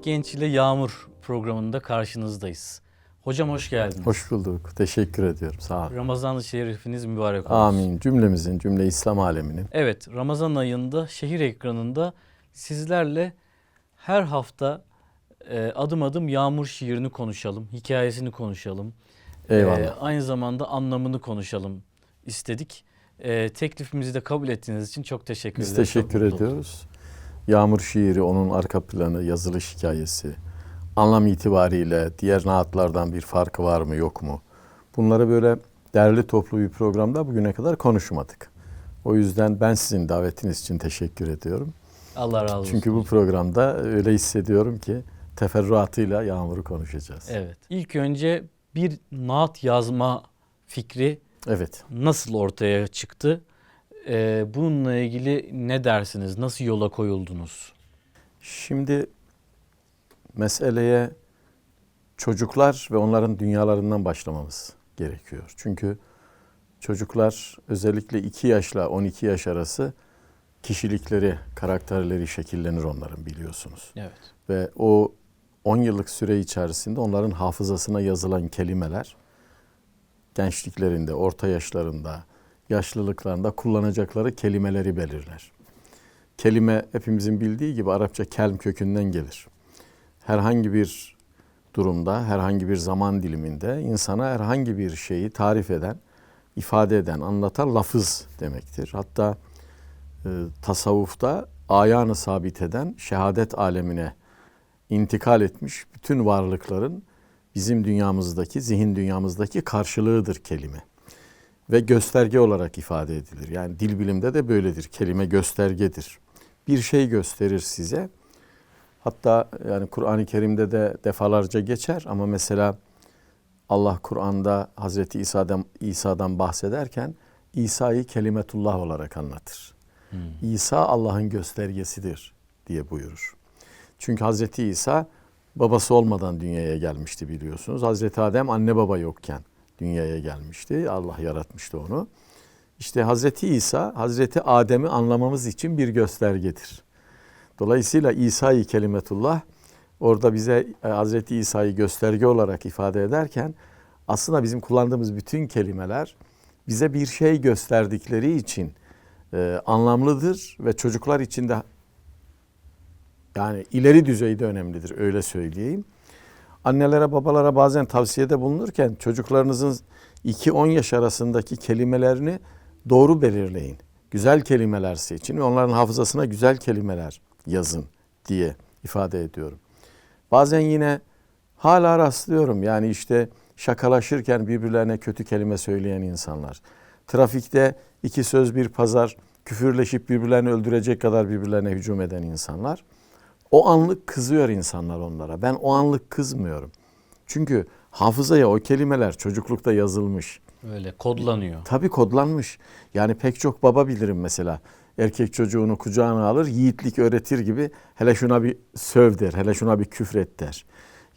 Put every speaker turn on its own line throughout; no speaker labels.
Nurullah Genç ile Yağmur programında karşınızdayız. Hocam hoş geldiniz.
Hoş bulduk. Teşekkür ediyorum. Sağ olun.
Ramazan-ı Şerifiniz mübarek olsun.
Amin. Cümlemizin, cümle İslam aleminin.
Evet, Ramazan ayında şehir ekranında sizlerle her hafta e, adım adım Yağmur şiirini konuşalım, hikayesini konuşalım.
Eyvallah.
E, aynı zamanda anlamını konuşalım istedik. E, teklifimizi de kabul ettiğiniz için çok teşekkür
Biz
ederim. Çok
teşekkür ediyoruz. Yağmur şiiri, onun arka planı, yazılış hikayesi, anlam itibariyle diğer naatlardan bir farkı var mı yok mu? Bunları böyle derli toplu bir programda bugüne kadar konuşmadık. O yüzden ben sizin davetiniz için teşekkür ediyorum.
Allah razı olsun.
Çünkü bu programda öyle hissediyorum ki teferruatıyla Yağmur'u konuşacağız.
Evet. İlk önce bir naat yazma fikri
Evet.
nasıl ortaya çıktı? Ee, bununla ilgili ne dersiniz? Nasıl yola koyuldunuz?
Şimdi meseleye çocuklar ve onların dünyalarından başlamamız gerekiyor. Çünkü çocuklar özellikle 2 yaşla 12 yaş arası kişilikleri, karakterleri şekillenir onların biliyorsunuz.
Evet.
Ve o 10 yıllık süre içerisinde onların hafızasına yazılan kelimeler gençliklerinde, orta yaşlarında, yaşlılıklarında kullanacakları kelimeleri belirler. Kelime hepimizin bildiği gibi Arapça kelm kökünden gelir. Herhangi bir durumda, herhangi bir zaman diliminde insana herhangi bir şeyi tarif eden, ifade eden, anlatan lafız demektir. Hatta e, tasavvufta ayağını sabit eden şehadet alemine intikal etmiş bütün varlıkların bizim dünyamızdaki, zihin dünyamızdaki karşılığıdır kelime. Ve gösterge olarak ifade edilir. Yani dil bilimde de böyledir. Kelime göstergedir. Bir şey gösterir size. Hatta yani Kur'an-ı Kerim'de de defalarca geçer ama mesela Allah Kur'an'da Hazreti İsa'dan, İsa'dan bahsederken İsa'yı kelimetullah olarak anlatır. İsa Allah'ın göstergesidir diye buyurur. Çünkü Hazreti İsa babası olmadan dünyaya gelmişti biliyorsunuz. Hazreti Adem anne baba yokken dünyaya gelmişti. Allah yaratmıştı onu. İşte Hazreti İsa Hazreti Adem'i anlamamız için bir göstergedir. Dolayısıyla İsa'yı kelimetullah orada bize e, Hazreti İsa'yı gösterge olarak ifade ederken aslında bizim kullandığımız bütün kelimeler bize bir şey gösterdikleri için e, anlamlıdır ve çocuklar için de yani ileri düzeyde önemlidir öyle söyleyeyim. Annelere babalara bazen tavsiyede bulunurken çocuklarınızın 2-10 yaş arasındaki kelimelerini doğru belirleyin. Güzel kelimeler seçin ve onların hafızasına güzel kelimeler yazın diye ifade ediyorum. Bazen yine hala rastlıyorum yani işte şakalaşırken birbirlerine kötü kelime söyleyen insanlar. Trafikte iki söz bir pazar küfürleşip birbirlerini öldürecek kadar birbirlerine hücum eden insanlar. O anlık kızıyor insanlar onlara. Ben o anlık kızmıyorum. Çünkü hafızaya o kelimeler çocuklukta yazılmış.
Öyle kodlanıyor.
Tabii kodlanmış. Yani pek çok baba bilirim mesela. Erkek çocuğunu kucağına alır, yiğitlik öğretir gibi hele şuna bir söv der, hele şuna bir küfret der.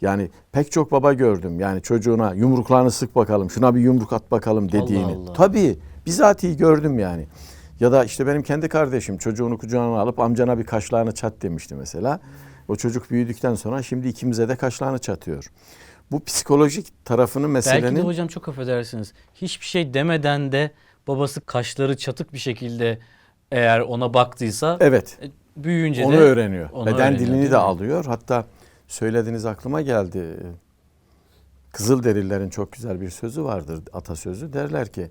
Yani pek çok baba gördüm. Yani çocuğuna yumruklarını sık bakalım, şuna bir yumruk at bakalım dediğini.
Allah.
Tabii bizatihi gördüm yani. Ya da işte benim kendi kardeşim çocuğunu kucağına alıp amcana bir kaşlarını çat demişti mesela. O çocuk büyüdükten sonra şimdi ikimize de kaşlarını çatıyor. Bu psikolojik tarafını meselenin...
Belki de hocam çok affedersiniz. Hiçbir şey demeden de babası kaşları çatık bir şekilde eğer ona baktıysa
Evet.
e, büyüyünce
Onu
de
öğreniyor.
onu
Beden
öğreniyor,
dilini de alıyor. Hatta söylediğiniz aklıma geldi. Kızılderililerin çok güzel bir sözü vardır, atasözü. Derler ki,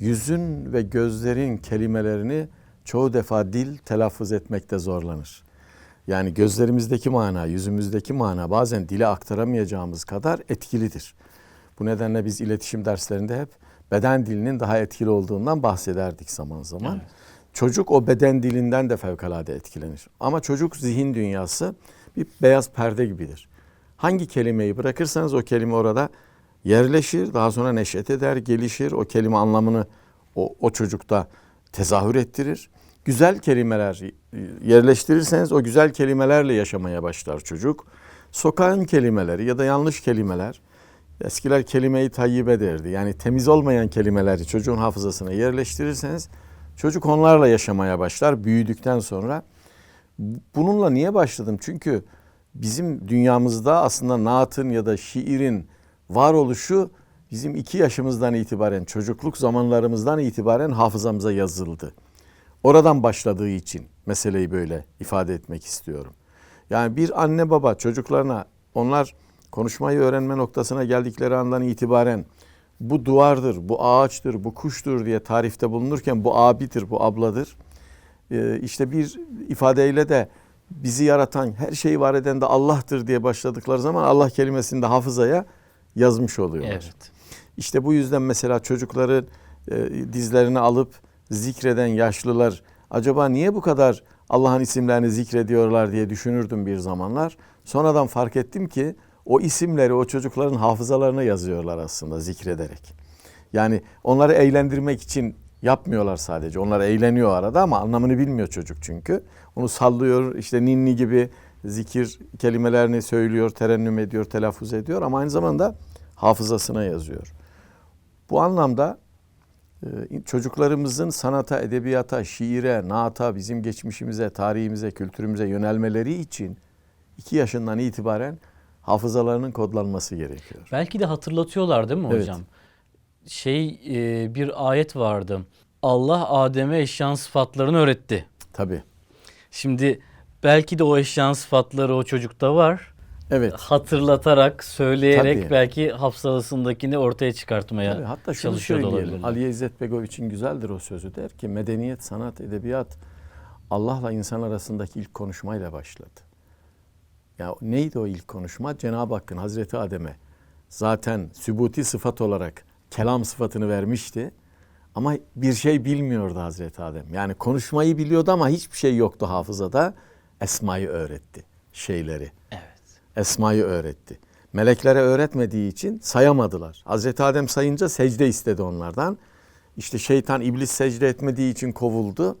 yüzün ve gözlerin kelimelerini çoğu defa dil telaffuz etmekte zorlanır. Yani gözlerimizdeki mana, yüzümüzdeki mana bazen dile aktaramayacağımız kadar etkilidir. Bu nedenle biz iletişim derslerinde hep beden dilinin daha etkili olduğundan bahsederdik zaman zaman.
Evet.
Çocuk o beden dilinden de fevkalade etkilenir. Ama çocuk zihin dünyası bir beyaz perde gibidir. Hangi kelimeyi bırakırsanız o kelime orada yerleşir, daha sonra neşet eder, gelişir. O kelime anlamını o, o çocukta tezahür ettirir. Güzel kelimeler yerleştirirseniz o güzel kelimelerle yaşamaya başlar çocuk. Sokağın kelimeleri ya da yanlış kelimeler Eskiler kelimeyi tayyibe derdi. Yani temiz olmayan kelimeleri çocuğun hafızasına yerleştirirseniz çocuk onlarla yaşamaya başlar büyüdükten sonra. Bununla niye başladım? Çünkü bizim dünyamızda aslında naatın ya da şiirin varoluşu bizim iki yaşımızdan itibaren, çocukluk zamanlarımızdan itibaren hafızamıza yazıldı. Oradan başladığı için meseleyi böyle ifade etmek istiyorum. Yani bir anne baba çocuklarına onlar konuşmayı öğrenme noktasına geldikleri andan itibaren bu duvardır, bu ağaçtır, bu kuştur diye tarifte bulunurken bu abidir, bu abladır. Ee, işte bir ifadeyle de bizi yaratan, her şeyi var eden de Allah'tır diye başladıkları zaman Allah kelimesini de hafızaya yazmış oluyorlar.
Evet.
İşte bu yüzden mesela çocukları e, dizlerine alıp zikreden yaşlılar acaba niye bu kadar Allah'ın isimlerini zikrediyorlar diye düşünürdüm bir zamanlar. Sonradan fark ettim ki o isimleri o çocukların hafızalarına yazıyorlar aslında zikrederek. Yani onları eğlendirmek için yapmıyorlar sadece. Onlar eğleniyor arada ama anlamını bilmiyor çocuk çünkü. Onu sallıyor işte ninni gibi zikir kelimelerini söylüyor, terennüm ediyor, telaffuz ediyor ama aynı zamanda hafızasına yazıyor. Bu anlamda e, çocuklarımızın sanata, edebiyata, şiire, naata, bizim geçmişimize, tarihimize, kültürümüze yönelmeleri için iki yaşından itibaren hafızalarının kodlanması gerekiyor.
Belki de hatırlatıyorlar değil mi
Evet.
hocam? Şey e, bir ayet vardı. Allah Adem'e eşyanın sıfatlarını öğretti.
Tabii.
Şimdi belki de o eşyanın sıfatları o çocukta var.
Evet.
Hatırlatarak, söyleyerek
Tabii.
belki hafızasındakini ortaya çıkartmaya
Tabii, hatta şunu
çalışıyor olabilirler.
Ali İzzet Begoviç'in güzeldir o sözü der ki medeniyet, sanat, edebiyat Allah'la insan arasındaki ilk konuşmayla başladı. Ya neydi o ilk konuşma? Cenab-ı Hakk'ın Hazreti Adem'e zaten sübuti sıfat olarak kelam sıfatını vermişti. Ama bir şey bilmiyordu Hazreti Adem. Yani konuşmayı biliyordu ama hiçbir şey yoktu hafızada. Esmayı öğretti, şeyleri.
Evet.
Esmayı öğretti. Meleklere öğretmediği için sayamadılar. Hazreti Adem sayınca secde istedi onlardan. İşte şeytan iblis secde etmediği için kovuldu.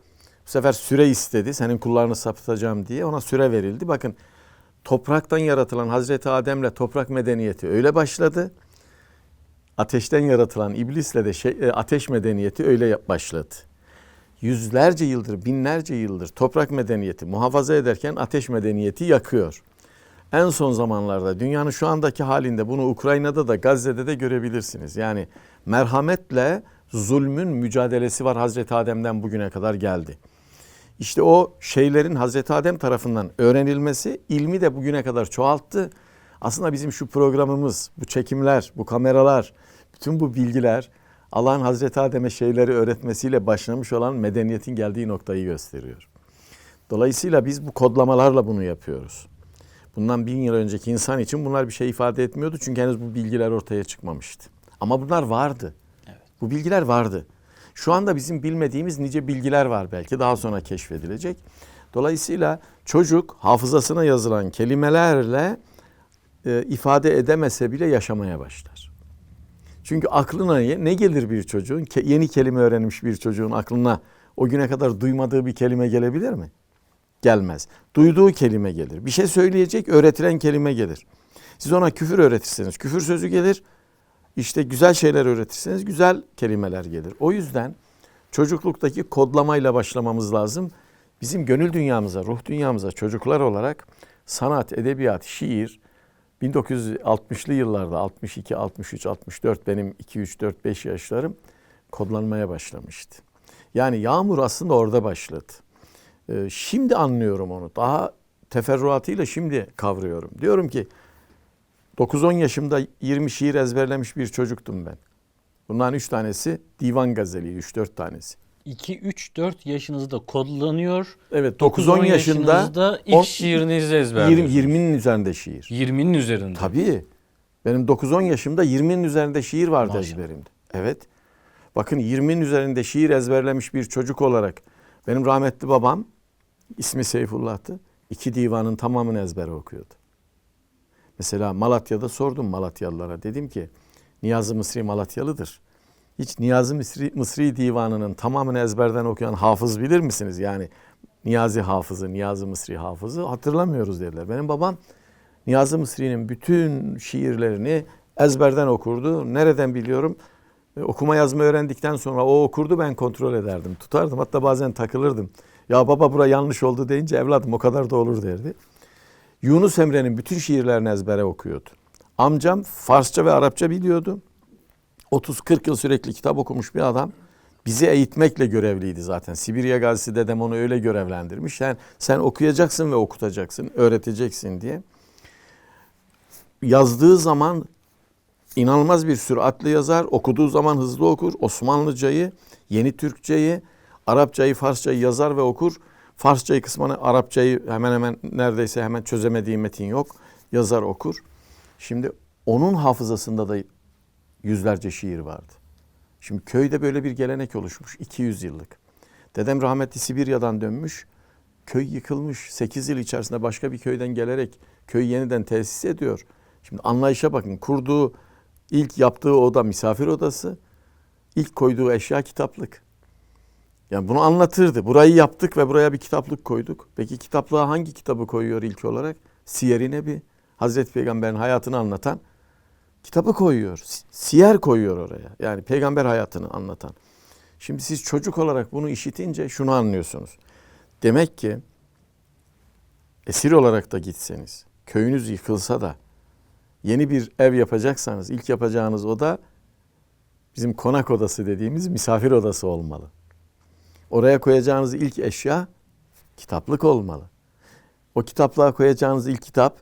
Bu sefer süre istedi. Senin kullarını sapıtacağım diye ona süre verildi. Bakın topraktan yaratılan Hazreti Adem'le toprak medeniyeti öyle başladı. Ateşten yaratılan iblisle de şey, e, ateş medeniyeti öyle başladı. Yüzlerce yıldır, binlerce yıldır toprak medeniyeti muhafaza ederken ateş medeniyeti yakıyor. En son zamanlarda dünyanın şu andaki halinde bunu Ukrayna'da da Gazze'de de görebilirsiniz. Yani merhametle zulmün mücadelesi var Hazreti Adem'den bugüne kadar geldi. İşte o şeylerin Hazreti Adem tarafından öğrenilmesi ilmi de bugüne kadar çoğalttı. Aslında bizim şu programımız, bu çekimler, bu kameralar, bütün bu bilgiler Allah'ın Hazreti Adem'e şeyleri öğretmesiyle başlamış olan medeniyetin geldiği noktayı gösteriyor. Dolayısıyla biz bu kodlamalarla bunu yapıyoruz. Bundan bin yıl önceki insan için bunlar bir şey ifade etmiyordu çünkü henüz bu bilgiler ortaya çıkmamıştı. Ama bunlar vardı.
Evet.
Bu bilgiler vardı. Şu anda bizim bilmediğimiz nice bilgiler var belki daha sonra keşfedilecek. Dolayısıyla çocuk hafızasına yazılan kelimelerle e, ifade edemese bile yaşamaya başlar. Çünkü aklına ne gelir bir çocuğun? Ke- yeni kelime öğrenmiş bir çocuğun aklına o güne kadar duymadığı bir kelime gelebilir mi? Gelmez. Duyduğu kelime gelir. Bir şey söyleyecek, öğretilen kelime gelir. Siz ona küfür öğretirseniz küfür sözü gelir. İşte güzel şeyler öğretirseniz güzel kelimeler gelir. O yüzden çocukluktaki kodlamayla başlamamız lazım. Bizim gönül dünyamıza, ruh dünyamıza çocuklar olarak sanat, edebiyat, şiir 1960'lı yıllarda 62, 63, 64 benim 2, 3, 4, 5 yaşlarım kodlanmaya başlamıştı. Yani yağmur aslında orada başladı. Ee, şimdi anlıyorum onu. Daha teferruatıyla şimdi kavruyorum. Diyorum ki 9-10 yaşımda 20 şiir ezberlemiş bir çocuktum ben. Bunların 3 tanesi divan gazeli, 3-4 tanesi.
2 3 4 yaşınızda kodlanıyor.
Evet
9
9-10
10
yaşında
yaşınızda ilk
on-
şiirinizi
20,
ezberliyorsunuz.
20'nin üzerinde şiir.
20'nin üzerinde.
Tabii. Benim 9-10 yaşımda 20'nin üzerinde şiir vardı
Maşallah.
ezberimde. Evet. Bakın 20'nin üzerinde şiir ezberlemiş bir çocuk olarak benim rahmetli babam ismi Seyfullah'tı. İki divanın tamamını ezbere okuyordu. Mesela Malatya'da sordum Malatyalılara. Dedim ki Niyazi Mısri Malatyalıdır. Hiç Niyazi Mısri, Mısri divanının tamamını ezberden okuyan hafız bilir misiniz? Yani Niyazi hafızı, Niyazi Mısri hafızı hatırlamıyoruz dediler. Benim babam Niyazi Mısri'nin bütün şiirlerini ezberden okurdu. Nereden biliyorum? E, okuma yazma öğrendikten sonra o okurdu ben kontrol ederdim. Tutardım hatta bazen takılırdım. Ya baba bura yanlış oldu deyince evladım o kadar da olur derdi. Yunus Emre'nin bütün şiirlerini ezbere okuyordu. Amcam Farsça ve Arapça biliyordu. 30-40 yıl sürekli kitap okumuş bir adam. Bizi eğitmekle görevliydi zaten. Sibirya Gazisi dedem onu öyle görevlendirmiş. Yani sen okuyacaksın ve okutacaksın, öğreteceksin diye. Yazdığı zaman inanılmaz bir süratle yazar. Okuduğu zaman hızlı okur. Osmanlıcayı, Yeni Türkçeyi, Arapçayı, Farsçayı yazar ve okur. Farsçayı kısmını, Arapçayı hemen hemen neredeyse hemen çözemediği metin yok. Yazar okur. Şimdi onun hafızasında da yüzlerce şiir vardı. Şimdi köyde böyle bir gelenek oluşmuş 200 yıllık. Dedem rahmetli Sibirya'dan dönmüş. Köy yıkılmış. 8 yıl içerisinde başka bir köyden gelerek köy yeniden tesis ediyor. Şimdi anlayışa bakın. Kurduğu ilk yaptığı oda misafir odası. İlk koyduğu eşya kitaplık. Yani bunu anlatırdı. Burayı yaptık ve buraya bir kitaplık koyduk. Peki kitaplığa hangi kitabı koyuyor ilk olarak? Siyer-i Nebi. Hazreti Peygamber'in hayatını anlatan kitabı koyuyor. Si- Siyer koyuyor oraya. Yani peygamber hayatını anlatan. Şimdi siz çocuk olarak bunu işitince şunu anlıyorsunuz. Demek ki esir olarak da gitseniz, köyünüz yıkılsa da yeni bir ev yapacaksanız ilk yapacağınız oda bizim konak odası dediğimiz misafir odası olmalı. Oraya koyacağınız ilk eşya kitaplık olmalı. O kitaplığa koyacağınız ilk kitap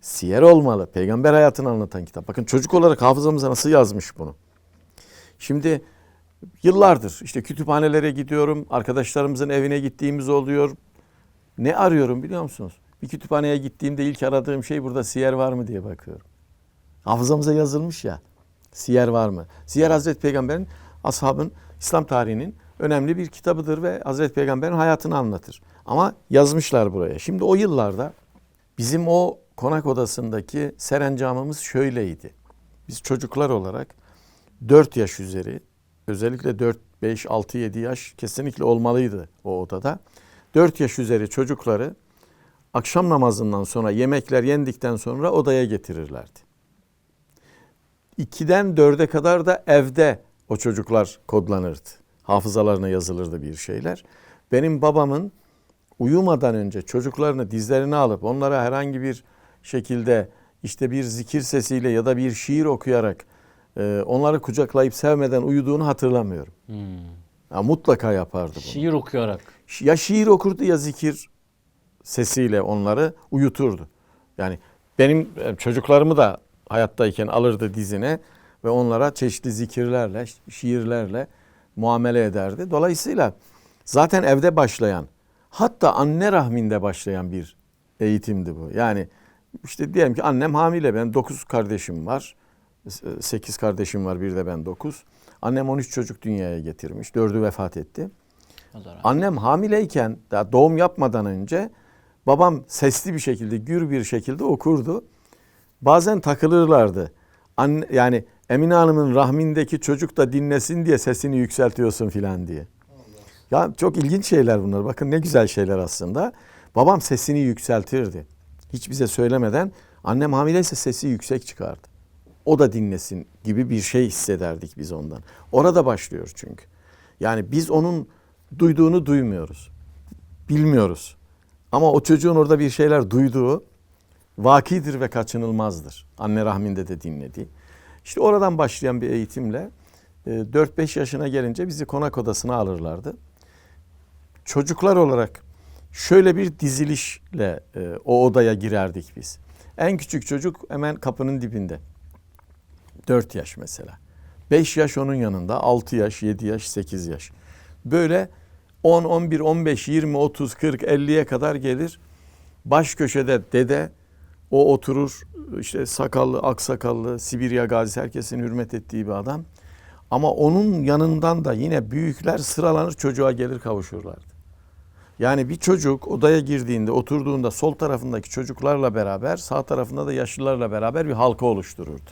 siyer olmalı. Peygamber hayatını anlatan kitap. Bakın çocuk olarak hafızamıza nasıl yazmış bunu. Şimdi yıllardır işte kütüphanelere gidiyorum. Arkadaşlarımızın evine gittiğimiz oluyor. Ne arıyorum biliyor musunuz? Bir kütüphaneye gittiğimde ilk aradığım şey burada siyer var mı diye bakıyorum. Hafızamıza yazılmış ya. Siyer var mı? Siyer Hazreti Peygamber'in, ashabın, İslam tarihinin önemli bir kitabıdır ve Hazreti Peygamber'in hayatını anlatır. Ama yazmışlar buraya. Şimdi o yıllarda bizim o konak odasındaki serencamımız şöyleydi. Biz çocuklar olarak 4 yaş üzeri özellikle 4, 5, 6, 7 yaş kesinlikle olmalıydı o odada. 4 yaş üzeri çocukları akşam namazından sonra yemekler yendikten sonra odaya getirirlerdi. 2'den 4'e kadar da evde o çocuklar kodlanırdı. Hafızalarına yazılırdı bir şeyler. Benim babamın uyumadan önce çocuklarını dizlerine alıp onlara herhangi bir şekilde işte bir zikir sesiyle ya da bir şiir okuyarak e, onları kucaklayıp sevmeden uyuduğunu hatırlamıyorum.
Hmm.
Ya mutlaka yapardı bunu.
Şiir okuyarak.
Ya şiir okurdu ya zikir sesiyle onları uyuturdu. Yani benim e, çocuklarımı da hayattayken alırdı dizine ve onlara çeşitli zikirlerle, şiirlerle muamele ederdi. Dolayısıyla zaten evde başlayan, hatta anne rahminde başlayan bir eğitimdi bu. Yani işte diyelim ki annem hamile, ben 9 kardeşim var. 8 kardeşim var, bir de ben 9. Annem 13 çocuk dünyaya getirmiş. Dördü vefat etti. Annem hamileyken daha doğum yapmadan önce babam sesli bir şekilde gür bir şekilde okurdu. Bazen takılırlardı. Anne, yani Emine Hanım'ın rahmindeki çocuk da dinlesin diye sesini yükseltiyorsun filan diye. Ya çok ilginç şeyler bunlar. Bakın ne güzel şeyler aslında. Babam sesini yükseltirdi. Hiç bize söylemeden annem hamileyse sesi yüksek çıkardı. O da dinlesin gibi bir şey hissederdik biz ondan. Orada başlıyor çünkü. Yani biz onun duyduğunu duymuyoruz. Bilmiyoruz. Ama o çocuğun orada bir şeyler duyduğu vakidir ve kaçınılmazdır. Anne rahminde de dinlediği. İşte oradan başlayan bir eğitimle e, 4-5 yaşına gelince bizi konak odasına alırlardı. Çocuklar olarak şöyle bir dizilişle e, o odaya girerdik biz. En küçük çocuk hemen kapının dibinde. 4 yaş mesela. 5 yaş onun yanında, 6 yaş, 7 yaş, 8 yaş. Böyle 10, 11, 15, 20, 30, 40, 50'ye kadar gelir. Baş köşede dede, o oturur işte sakallı, aksakallı, Sibirya gazisi herkesin hürmet ettiği bir adam. Ama onun yanından da yine büyükler sıralanır çocuğa gelir kavuşurlardı. Yani bir çocuk odaya girdiğinde, oturduğunda sol tarafındaki çocuklarla beraber, sağ tarafında da yaşlılarla beraber bir halka oluştururdu.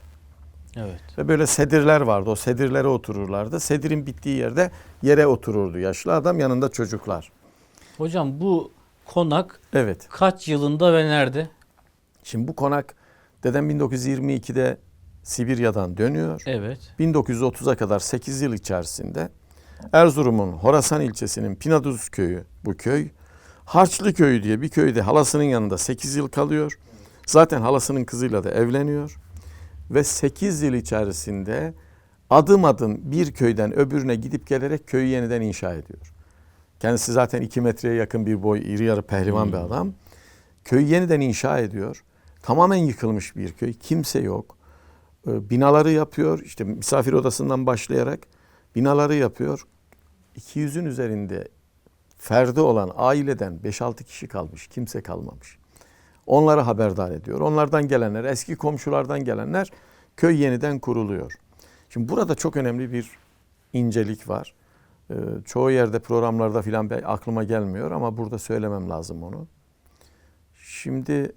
Evet.
Ve böyle sedirler vardı. O sedirlere otururlardı. Sedirin bittiği yerde yere otururdu yaşlı adam yanında çocuklar.
Hocam bu konak
Evet.
kaç yılında ve nerede?
Şimdi bu konak dedem 1922'de Sibirya'dan dönüyor.
Evet.
1930'a kadar 8 yıl içerisinde Erzurum'un Horasan ilçesinin Pinaduz köyü bu köy. Harçlı Köyü diye bir köyde halasının yanında 8 yıl kalıyor. Zaten halasının kızıyla da evleniyor. Ve 8 yıl içerisinde adım adım bir köyden öbürüne gidip gelerek köyü yeniden inşa ediyor. Kendisi zaten 2 metreye yakın bir boy, iri yarı pehlivan bir adam. Köyü yeniden inşa ediyor. Tamamen yıkılmış bir köy. Kimse yok. Ee, Binaları yapıyor. İşte misafir odasından başlayarak binaları yapıyor. 200'ün üzerinde ferdi olan aileden 5-6 kişi kalmış. Kimse kalmamış. Onları haberdar ediyor. Onlardan gelenler, eski komşulardan gelenler köy yeniden kuruluyor. Şimdi burada çok önemli bir incelik var. Ee, çoğu yerde programlarda filan aklıma gelmiyor ama burada söylemem lazım onu. Şimdi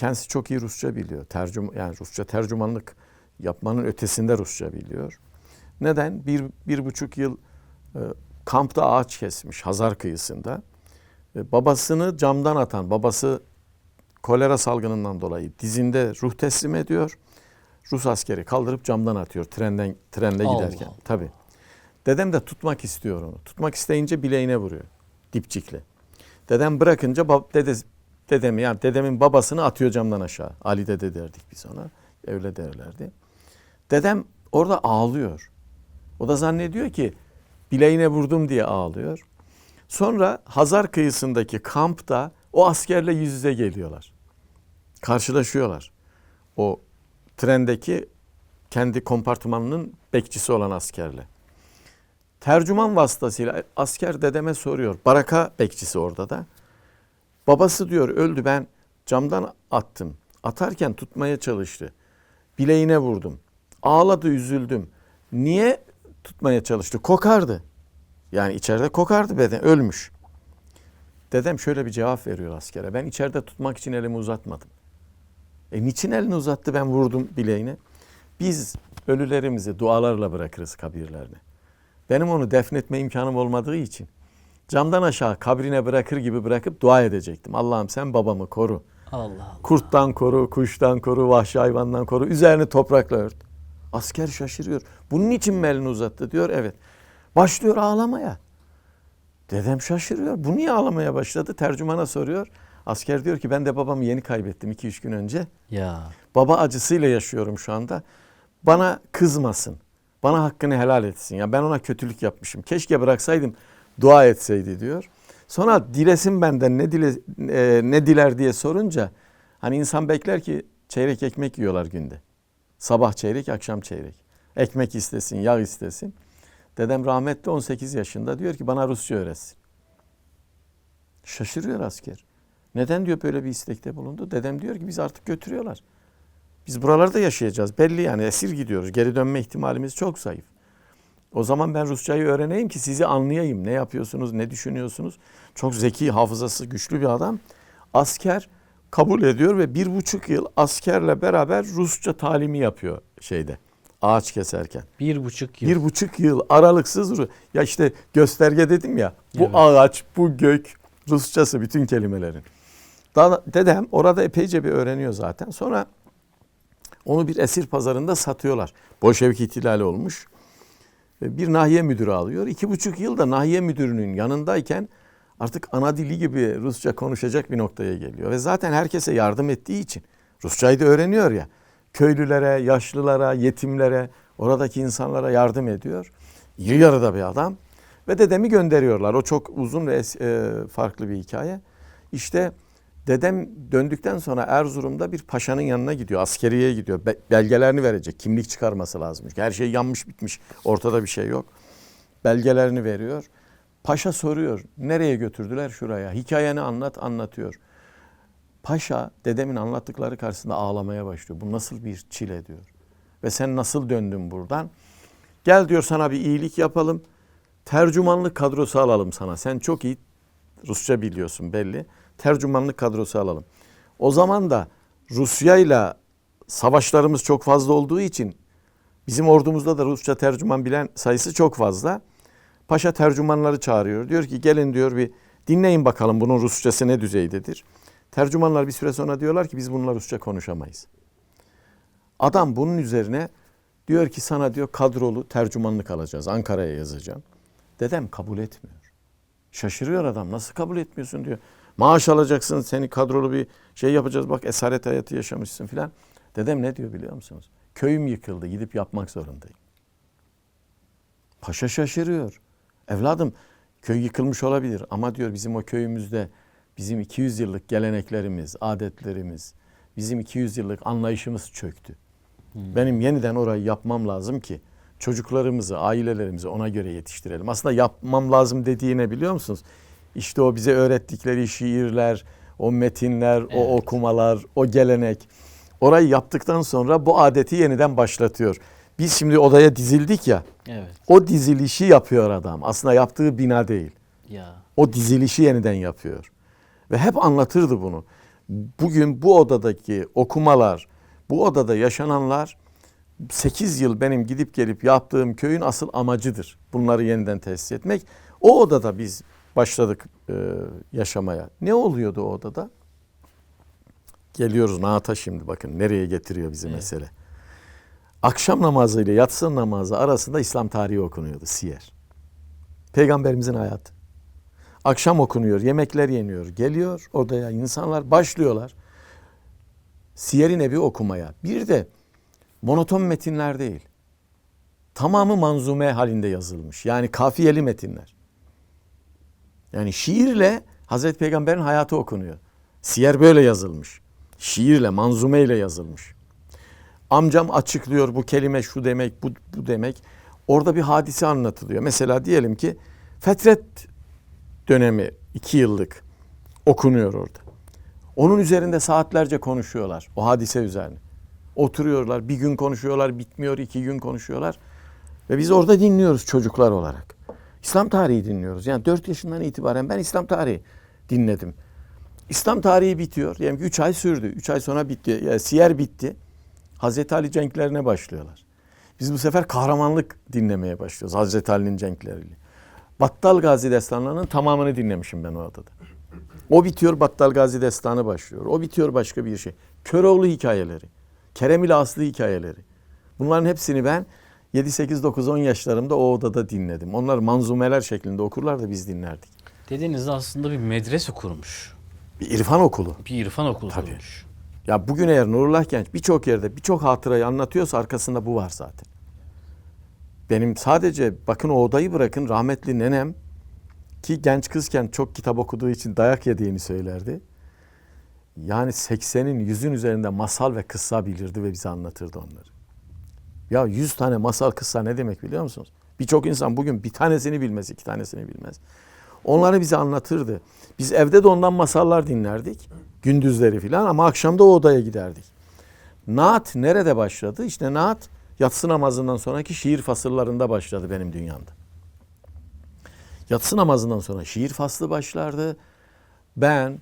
kendisi çok iyi Rusça biliyor. Tercüm yani Rusça tercümanlık yapmanın ötesinde Rusça biliyor. Neden? Bir, bir buçuk yıl e, kampta ağaç kesmiş Hazar kıyısında. E, babasını camdan atan, babası kolera salgınından dolayı dizinde ruh teslim ediyor. Rus askeri kaldırıp camdan atıyor trenden trenle
Allah
giderken.
Allah.
Tabii. Dedem de tutmak istiyor onu. Tutmak isteyince bileğine vuruyor. Dipçikle. Dedem bırakınca bab, dede, dedem yani dedemin babasını atıyor camdan aşağı. Ali dede derdik biz ona. Öyle derlerdi. Dedem orada ağlıyor. O da zannediyor ki bileğine vurdum diye ağlıyor. Sonra Hazar kıyısındaki kampta o askerle yüz yüze geliyorlar. Karşılaşıyorlar. O trendeki kendi kompartmanının bekçisi olan askerle. Tercüman vasıtasıyla asker dedeme soruyor. Baraka bekçisi orada da. Babası diyor öldü ben camdan attım. Atarken tutmaya çalıştı. Bileğine vurdum. Ağladı üzüldüm. Niye tutmaya çalıştı? Kokardı. Yani içeride kokardı beden ölmüş. Dedem şöyle bir cevap veriyor askere. Ben içeride tutmak için elimi uzatmadım. E niçin elini uzattı ben vurdum bileğine? Biz ölülerimizi dualarla bırakırız kabirlerine. Benim onu defnetme imkanım olmadığı için camdan aşağı kabrine bırakır gibi bırakıp dua edecektim. Allah'ım sen babamı koru.
Allah Allah.
Kurttan koru, kuştan koru, vahşi hayvandan koru. Üzerini toprakla ört. Asker şaşırıyor. Bunun için mi elini uzattı diyor. Evet. Başlıyor ağlamaya. Dedem şaşırıyor. Bu niye ağlamaya başladı? Tercümana soruyor. Asker diyor ki ben de babamı yeni kaybettim 2-3 gün önce.
Ya
Baba acısıyla yaşıyorum şu anda. Bana kızmasın. Bana hakkını helal etsin. Ya ben ona kötülük yapmışım. Keşke bıraksaydım dua etseydi diyor. Sonra dilesin benden ne dile e, ne diler diye sorunca hani insan bekler ki çeyrek ekmek yiyorlar günde. Sabah çeyrek, akşam çeyrek. Ekmek istesin, yağ istesin. Dedem rahmetli 18 yaşında diyor ki bana Rusça öğretsin. Şaşırıyor asker. Neden diyor böyle bir istekte bulundu? Dedem diyor ki biz artık götürüyorlar. Biz buralarda yaşayacağız. Belli yani esir gidiyoruz. Geri dönme ihtimalimiz çok zayıf. O zaman ben Rusçayı öğreneyim ki sizi anlayayım. Ne yapıyorsunuz, ne düşünüyorsunuz? Çok zeki, hafızası güçlü bir adam. Asker kabul ediyor ve bir buçuk yıl askerle beraber Rusça talimi yapıyor şeyde. Ağaç keserken.
bir buçuk yıl.
Bir buçuk yıl aralıksız ya işte gösterge dedim ya bu
Evet.
ağaç bu gök Rusçası bütün kelimelerin. Daha dedem orada epeyce bir öğreniyor zaten. Sonra onu bir esir pazarında satıyorlar. Bolşevik ihtilali olmuş. Bir nahiye müdürü alıyor. İki buçuk yılda nahiye müdürünün yanındayken artık ana dili gibi Rusça konuşacak bir noktaya geliyor. Ve zaten herkese yardım ettiği için Rusçayı da öğreniyor ya. Köylülere, yaşlılara, yetimlere, oradaki insanlara yardım ediyor. İri yarıda bir adam. Ve dedemi gönderiyorlar. O çok uzun ve e, farklı bir hikaye. İşte dedem döndükten sonra Erzurum'da bir paşanın yanına gidiyor. Askeriye gidiyor. Be- belgelerini verecek. Kimlik çıkarması lazım. Her şey yanmış bitmiş. Ortada bir şey yok. Belgelerini veriyor. Paşa soruyor. Nereye götürdüler? Şuraya. Hikayeni anlat, anlatıyor. Paşa dedemin anlattıkları karşısında ağlamaya başlıyor. Bu nasıl bir çile diyor. Ve sen nasıl döndün buradan? Gel diyor sana bir iyilik yapalım. Tercümanlık kadrosu alalım sana. Sen çok iyi Rusça biliyorsun belli. Tercümanlık kadrosu alalım. O zaman da Rusya ile savaşlarımız çok fazla olduğu için bizim ordumuzda da Rusça tercüman bilen sayısı çok fazla. Paşa tercümanları çağırıyor. Diyor ki gelin diyor bir dinleyin bakalım bunun Rusçası ne düzeydedir. Tercümanlar bir süre sonra diyorlar ki biz bununla Rusça konuşamayız. Adam bunun üzerine diyor ki sana diyor kadrolu tercümanlık alacağız. Ankara'ya yazacağım. Dedem kabul etmiyor. Şaşırıyor adam. Nasıl kabul etmiyorsun diyor. Maaş alacaksın seni kadrolu bir şey yapacağız bak esaret hayatı yaşamışsın filan. Dedem ne diyor biliyor musunuz? Köyüm yıkıldı gidip yapmak zorundayım. Paşa şaşırıyor. Evladım köy yıkılmış olabilir ama diyor bizim o köyümüzde bizim 200 yıllık geleneklerimiz, adetlerimiz, bizim 200 yıllık anlayışımız çöktü. Benim yeniden orayı yapmam lazım ki çocuklarımızı, ailelerimizi ona göre yetiştirelim. Aslında yapmam lazım dediği ne biliyor musunuz? İşte o bize öğrettikleri şiirler, o metinler, o
Evet.
okumalar, o gelenek. Orayı yaptıktan sonra bu adeti yeniden başlatıyor. Biz şimdi odaya dizildik ya.
Evet.
O dizilişi yapıyor adam. Aslında yaptığı bina değil.
Ya.
O dizilişi yeniden yapıyor. Ve hep anlatırdı bunu. Bugün bu odadaki okumalar, bu odada yaşananlar 8 yıl benim gidip gelip yaptığım köyün asıl amacıdır. Bunları yeniden tesis etmek. O odada biz başladık e, yaşamaya. Ne oluyordu o odada? Geliyoruz Naat'a şimdi bakın nereye getiriyor bizi
Evet.
mesele. Akşam namazı ile yatsı namazı arasında İslam tarihi okunuyordu siyer. Peygamberimizin hayatı. Akşam okunuyor, yemekler yeniyor. Geliyor odaya insanlar başlıyorlar. Siyer-i Nebi okumaya. Bir de monoton metinler değil. Tamamı manzume halinde yazılmış. Yani kafiyeli metinler. Yani şiirle Hazreti Peygamber'in hayatı okunuyor. Siyer böyle yazılmış. Şiirle, manzumeyle yazılmış. Amcam açıklıyor bu kelime şu demek, bu, bu demek. Orada bir hadise anlatılıyor. Mesela diyelim ki fetret dönemi iki yıllık okunuyor orada. Onun üzerinde saatlerce konuşuyorlar o hadise üzerine. Oturuyorlar bir gün konuşuyorlar bitmiyor iki gün konuşuyorlar. Ve biz orada dinliyoruz çocuklar olarak. İslam tarihi dinliyoruz. Yani 4 yaşından itibaren ben İslam tarihi dinledim. İslam tarihi bitiyor. Diyelim ki 3 ay sürdü. 3 ay sonra bitti. Yani siyer bitti. Hazreti Ali cenklerine başlıyorlar. Biz bu sefer kahramanlık dinlemeye başlıyoruz Hazreti Ali'nin cenkleriyle. Battal Gazi destanlarının tamamını dinlemişim ben o adada. O bitiyor Battal Gazi destanı başlıyor. O bitiyor başka bir şey. Köroğlu hikayeleri. Keremil Aslı hikayeleri. Bunların hepsini ben 7, 8, 9, 10 yaşlarımda o odada dinledim. Onlar manzumeler şeklinde okurlar da biz dinlerdik.
Dedeniz de aslında bir medrese kurmuş.
Bir irfan okulu.
Bir irfan okulu
Tabii.
kurmuş.
Ya bugün eğer Nurullah Genç birçok yerde birçok hatırayı anlatıyorsa arkasında bu var zaten. Benim sadece bakın o odayı bırakın rahmetli nenem ki genç kızken çok kitap okuduğu için dayak yediğini söylerdi. Yani 80'in 100'ün üzerinde masal ve kıssa bilirdi ve bize anlatırdı onları. Ya 100 tane masal kıssa ne demek biliyor musunuz? Birçok insan bugün bir tanesini bilmez, iki tanesini bilmez. Onları bize anlatırdı. Biz evde de ondan masallar dinlerdik. Gündüzleri filan ama akşamda o odaya giderdik. Naat nerede başladı? İşte Naat yatsı namazından sonraki şiir fasıllarında başladı benim dünyamda. Yatsı namazından sonra şiir faslı başlardı. Ben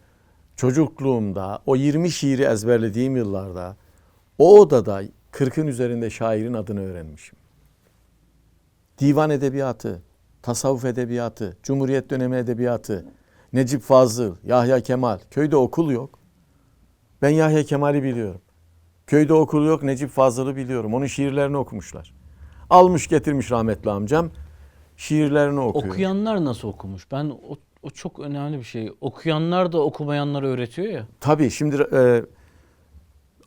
çocukluğumda o 20 şiiri ezberlediğim yıllarda o odada 40'ın üzerinde şairin adını öğrenmişim. Divan edebiyatı, tasavvuf edebiyatı, Cumhuriyet dönemi edebiyatı, Necip Fazıl, Yahya Kemal. Köyde okul yok. Ben Yahya Kemal'i biliyorum. Köyde okul yok, Necip Fazıl'ı biliyorum. Onun şiirlerini okumuşlar. Almış getirmiş rahmetli amcam. Şiirlerini okuyor.
Okuyanlar nasıl okumuş? Ben o, o çok önemli bir şey. Okuyanlar da okumayanlara öğretiyor ya.
Tabii şimdi e,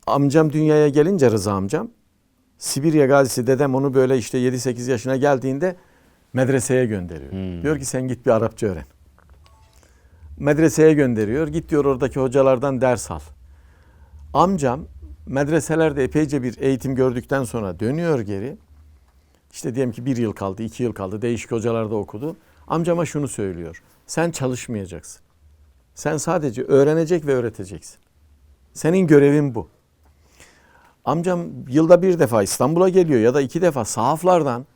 amcam dünyaya gelince Rıza amcam Sibirya gazisi dedem onu böyle işte 7-8 yaşına geldiğinde medreseye gönderiyor.
Hmm.
Diyor ki sen git bir Arapça öğren. Medreseye gönderiyor. Git diyor oradaki hocalardan ders al. Amcam medreselerde epeyce bir eğitim gördükten sonra dönüyor geri. İşte diyelim ki bir yıl kaldı, iki yıl kaldı. Değişik hocalarda okudu. Amcama şunu söylüyor. Sen çalışmayacaksın. Sen sadece öğrenecek ve öğreteceksin. Senin görevin bu. Amcam yılda bir defa İstanbul'a geliyor ya da iki defa sahaflardan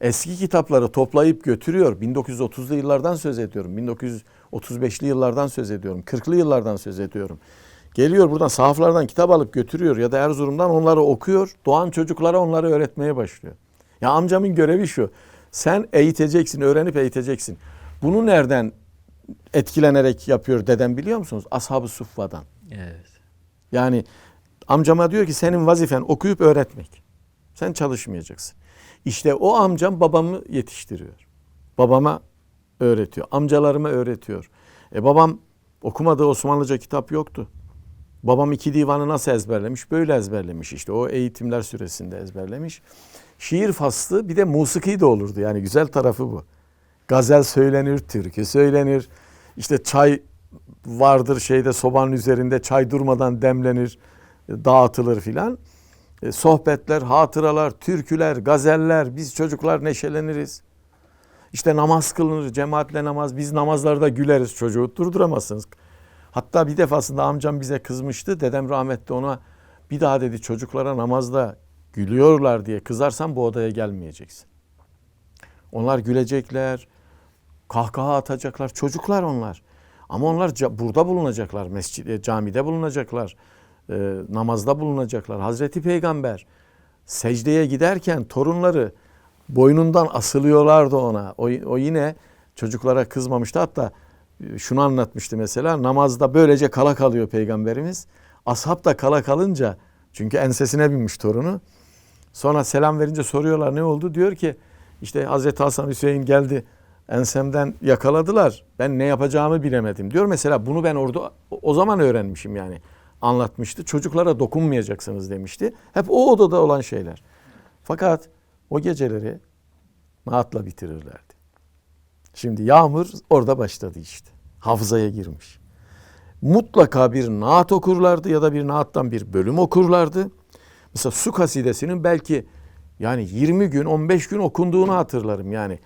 eski kitapları toplayıp götürüyor. 1930'lu yıllardan söz ediyorum. 1935'li yıllardan söz ediyorum. 40'lı yıllardan söz ediyorum. Geliyor buradan sahaflardan kitap alıp götürüyor ya da Erzurum'dan onları okuyor. Doğan çocuklara onları öğretmeye başlıyor. Ya amcamın görevi şu. Sen eğiteceksin, öğrenip eğiteceksin. Bunu nereden etkilenerek yapıyor dedem biliyor musunuz? Ashab-ı Suffa'dan.
Evet.
Yani amcama diyor ki senin vazifen okuyup öğretmek. Sen çalışmayacaksın. İşte o amcam babamı yetiştiriyor. Babama öğretiyor. Amcalarıma öğretiyor. E babam okumadığı Osmanlıca kitap yoktu. Babam iki divanı nasıl ezberlemiş? Böyle ezberlemiş işte. O eğitimler süresinde ezberlemiş. Şiir faslı bir de musiki de olurdu. Yani güzel tarafı bu. Gazel söylenir, türkü söylenir. İşte çay vardır şeyde sobanın üzerinde çay durmadan demlenir, dağıtılır filan. E, sohbetler, hatıralar, türküler, gazeller, biz çocuklar neşeleniriz. İşte namaz kılınır, cemaatle namaz. Biz namazlarda güleriz çocuğu durduramazsınız. Hatta bir defasında amcam bize kızmıştı. Dedem rahmetli ona bir daha dedi çocuklara namazda gülüyorlar diye kızarsan bu odaya gelmeyeceksin. Onlar gülecekler, kahkaha atacaklar. Çocuklar onlar. Ama onlar burada bulunacaklar, mescid, camide bulunacaklar, e, namazda bulunacaklar. Hazreti Peygamber secdeye giderken torunları boynundan asılıyorlardı ona. O, o yine çocuklara kızmamıştı. Hatta e, şunu anlatmıştı mesela namazda böylece kala kalıyor peygamberimiz. Ashab da kala kalınca çünkü ensesine binmiş torunu. Sonra selam verince soruyorlar ne oldu? Diyor ki işte Hazreti Hasan Hüseyin geldi ensemden yakaladılar. Ben ne yapacağımı bilemedim diyor. Mesela bunu ben orada o zaman öğrenmişim yani. Anlatmıştı. Çocuklara dokunmayacaksınız demişti. Hep o odada olan şeyler. Fakat o geceleri naatla bitirirlerdi. Şimdi yağmur orada başladı işte. Hafızaya girmiş. Mutlaka bir naat okurlardı ya da bir naattan bir bölüm okurlardı. Mesela su kasidesinin belki yani 20 gün 15 gün okunduğunu hatırlarım yani.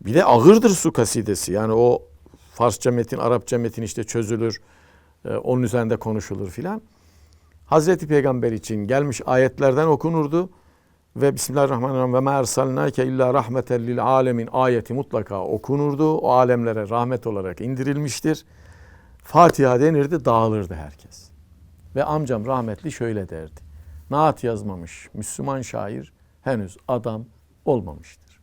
Bir de ağırdır su kasidesi. Yani o Farsça metin, Arapça metin işte çözülür. E, Onun üzerinde konuşulur filan. Hazreti Peygamber için gelmiş ayetlerden okunurdu. Ve Bismillahirrahmanirrahim ve ma ersalnake illa rahmeten lil alemin ayeti mutlaka okunurdu. O alemlere rahmet olarak indirilmiştir. Fatiha denirdi dağılırdı herkes. Ve amcam rahmetli şöyle derdi. Naat yazmamış Müslüman şair henüz adam olmamıştır.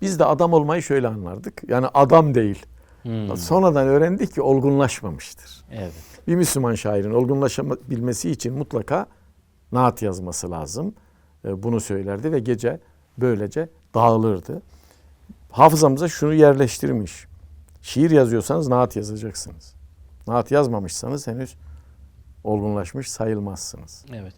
Biz de adam olmayı şöyle anlardık. Yani adam değil.
Hmm,
Sonradan öğrendik ki olgunlaşmamıştır.
Evet.
Bir Müslüman şairin olgunlaşabilmesi için mutlaka naat yazması lazım. E, Bunu söylerdi ve gece böylece dağılırdı. Hafızamıza şunu yerleştirmiş. Şiir yazıyorsanız naat yazacaksınız. Naat yazmamışsanız henüz olgunlaşmış sayılmazsınız.
Evet.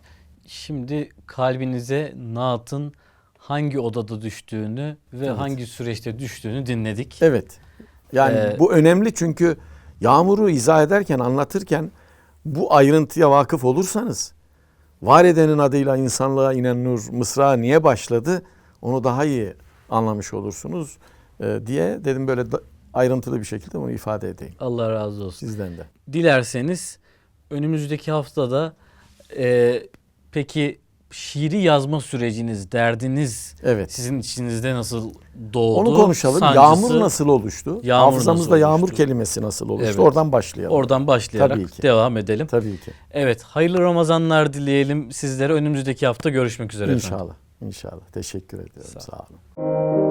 Şimdi kalbinize Naat'ın hangi odada düştüğünü ve
Evet.
hangi süreçte düştüğünü dinledik.
Evet. Yani
Ee,
bu önemli çünkü yağmuru izah ederken, anlatırken bu ayrıntıya vakıf olursanız var edenin adıyla insanlığa inen nur mısra niye başladı onu daha iyi anlamış olursunuz Ee, diye dedim böyle da- ayrıntılı bir şekilde bunu ifade edeyim
Allah razı olsun.
sizden de.
Dilerseniz önümüzdeki haftada e, peki şiiri yazma süreciniz, derdiniz
Evet.
sizin içinizde nasıl doğdu?
Onu konuşalım.
Sancısı-
Yağmur nasıl oluştu?
Yağmur
Hafızamızda
nasıl
yağmur
oluştu?
kelimesi nasıl oluştu?
Evet.
Oradan başlayalım.
Oradan başlayarak
Tabii ki.
devam edelim.
Tabii ki.
Evet, hayırlı Ramazanlar dileyelim sizlere. Önümüzdeki hafta görüşmek üzere efendim.
İnşallah. İnşallah. Teşekkür ediyorum.
Sağ
Sağ olun.